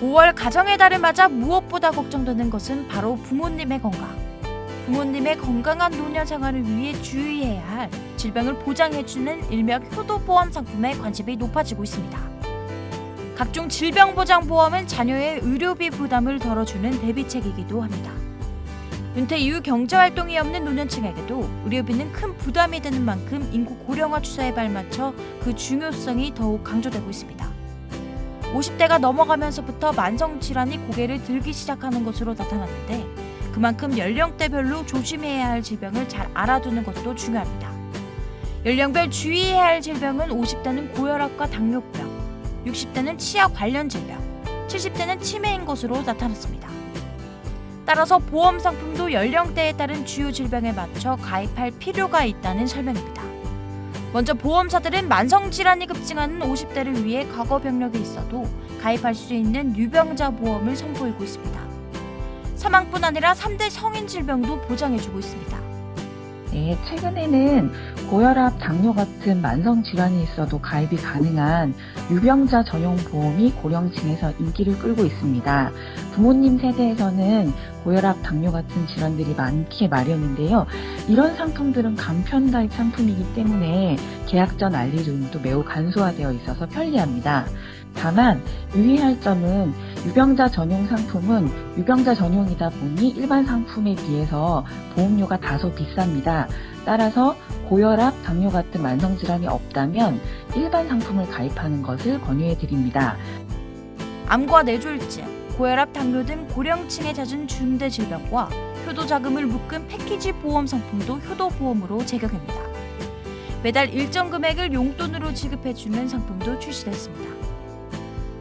5월 가정의 달을 맞아 무엇보다 걱정되는 것은 바로 부모님의 건강. 부모님의 건강한 노년 생활을 위해 주의해야 할 질병을 보장해주는 일명 효도보험 상품에 관심이 높아지고 있습니다. 각종 질병보장보험은 자녀의 의료비 부담을 덜어주는 대비책이기도 합니다. 은퇴 이후 경제활동이 없는 노년층에게도 의료비는 큰 부담이 되는 만큼 인구 고령화 추세에 발맞춰 그 중요성이 더욱 강조되고 있습니다. 50대가 넘어가면서부터 만성 질환이 고개를 들기 시작하는 것으로 나타났는데 그만큼 연령대별로 조심해야 할 질병을 잘 알아두는 것도 중요합니다. 연령별 주의해야 할 질병은 50대는 고혈압과 당뇨병, 60대는 치아 관련 질병, 70대는 치매인 것으로 나타났습니다. 따라서 보험 상품도 연령대에 따른 주요 질병에 맞춰 가입할 필요가 있다는 설명입니다. 먼저 보험사들은 만성 질환이 급증하는 50대를 위해 과거 병력이 있어도 가입할 수 있는 유병자 보험을 선보이고 있습니다. 사망뿐 아니라 3대 성인 질병도 보장해주고 있습니다. 네, 최근에는 고혈압, 당뇨 같은 만성 질환이 있어도 가입이 가능한 유병자 전용 보험이 고령층에서 인기를 끌고 있습니다. 부모님 세대에서는 고혈압, 당뇨 같은 질환들이 많기 마련인데요. 이런 상품들은 간편 가입 상품이기 때문에 계약 전 알릴 의무도 매우 간소화되어 있어서 편리합니다. 다만 유의할 점은 유병자 전용 상품은 유병자 전용이다 보니 일반 상품에 비해서 보험료가 다소 비쌉니다. 따라서 고혈압, 당뇨 같은 만성 질환이 없다면 일반 상품을 가입하는 것을 권유해 드립니다. 암과 뇌졸중, 고혈압, 당뇨 등 고령층에 잦은 중대 질병과 효도 자금을 묶은 패키지 보험 상품도 효도 보험으로 제격입니다. 매달 일정 금액을 용돈으로 지급해주는 상품도 출시됐습니다.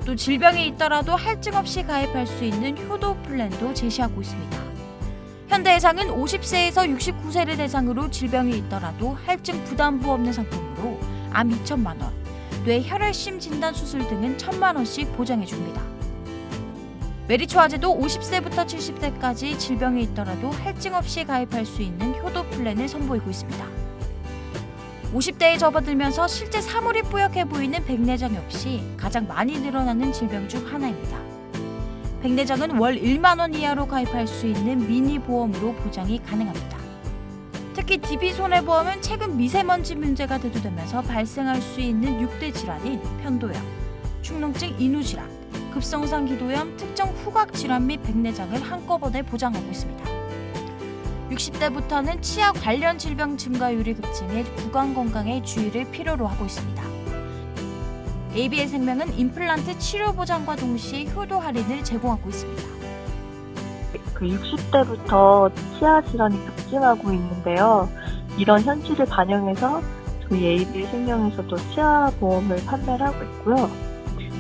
또 질병이 있더라도 할증 없이 가입할 수 있는 효도 플랜도 제시하고 있습니다. 현대해상은 50세에서 69세를 대상으로 질병이 있더라도 할증 부담부 없는 상품으로 암 2천만 원, 뇌 혈액심 진단 수술 등은 1천만 원씩 보장해 줍니다. 메리츠화재도 50세부터 70세까지 질병이 있더라도 할증 없이 가입할 수 있는 효도 플랜을 선보이고 있습니다. 50대에 접어들면서 실제 사물이 뿌옇게 보이는 백내장 역시 가장 많이 늘어나는 질병 중 하나입니다. 백내장은 월 1만 원 이하로 가입할 수 있는 미니 보험으로 보장이 가능합니다. 특히 DB 손해보험은 최근 미세먼지 문제가 대두되면서 발생할 수 있는 6대 질환인 편도염, 축농증 인후질환, 급성상 기도염, 특정 후각 질환 및 백내장을 한꺼번에 보장하고 있습니다. 60대부터는 치아 관련 질병 증가율이 급증해 구강 건강에 주의를 필요로 하고 있습니다. ABL 생명은 임플란트 치료 보장과 동시에 효도 할인을 제공하고 있습니다. 그 60대부터 치아 질환이 급증하고 있는데요. 이런 현실을 반영해서 저희 AB 생명에서도 치아 보험을 판매를 하고 있고요.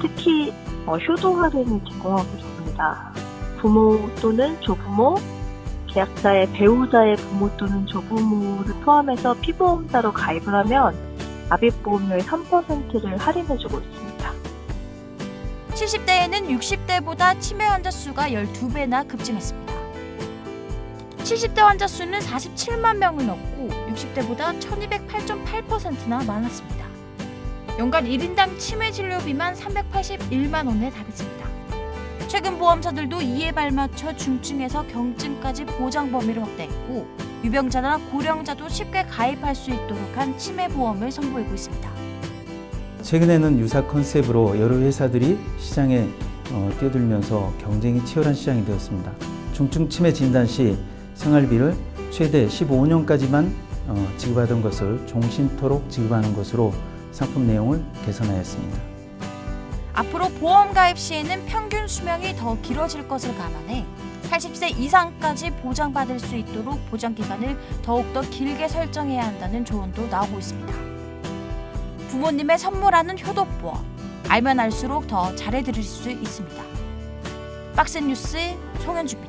특히 어, 효도 할인을 제공하고 있습니다. 부모 또는 조부모, 계약자의 배우자의 부모 또는 조부모를 포함해서 피보험자로 가입을 하면 납입보험료의 3%를 할인해주고 있습니다. 70대에는 60대보다 치매 환자 수가 12배나 급증했습니다. 70대 환자 수는 47만 명을 넘고 60대보다 1208.8%나 많았습니다. 연간 1인당 치매 진료비만 381만 원에 달했습니다. 최근 보험사들도 이에 발맞춰 중증에서 경증까지 보장 범위를 확대했고 유병자나 고령자도 쉽게 가입할 수 있도록 한 치매 보험을 선보이고 있습니다. 최근에는 유사 컨셉으로 여러 회사들이 시장에 어, 뛰어들면서 경쟁이 치열한 시장이 되었습니다. 중증 치매 진단 시 생활비를 최대 15년까지만 어, 지급하던 것을 종신토록 지급하는 것으로 상품 내용을 개선하였습니다. 앞으로 보험 가입 시에는 평균 수명이 더 길어질 것을 감안해 80세 이상까지 보장받을 수 있도록 보장 기간을 더욱더 길게 설정해야 한다는 조언도 나오고 있습니다. 부모님의 선물하는 효도보험 알면 알수록 더 잘해드릴 수 있습니다. 박스 뉴스 송현주입니다.